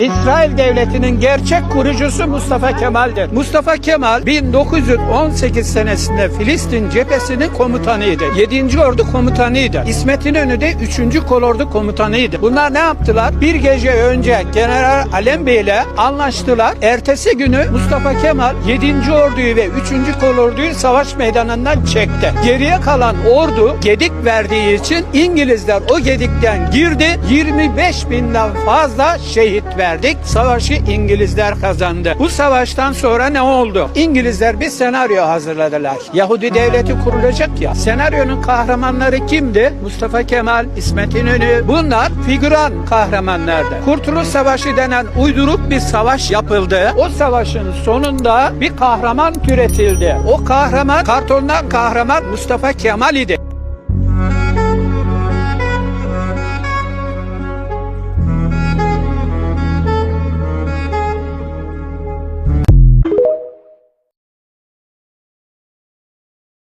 İsrail Devleti'nin gerçek kurucusu Mustafa Kemal'dir. Mustafa Kemal 1918 senesinde Filistin cephesinin komutanıydı. 7. Ordu komutanıydı. İsmet İnönü de 3. Kolordu komutanıydı. Bunlar ne yaptılar? Bir gece önce General Alem Bey ile anlaştılar. Ertesi günü Mustafa Kemal 7. Orduyu ve 3. Kolorduyu savaş meydanından çekti. Geriye kalan ordu gedik verdiği için İngilizler o gedikten girdi. 25 binden fazla şehit verdik. Savaşı İngilizler kazandı. Bu savaştan sonra ne oldu? İngilizler bir senaryo hazırladılar. Yahudi devleti kurulacak ya. Senaryonun kahramanları kimdi? Mustafa Kemal, İsmet İnönü. Bunlar figüran kahramanlardı. Kurtuluş Savaşı denen uyduruk bir savaş yapıldı. O savaşın sonunda bir kahraman türetildi. O kahraman kartondan kahraman Mustafa Kemal idi.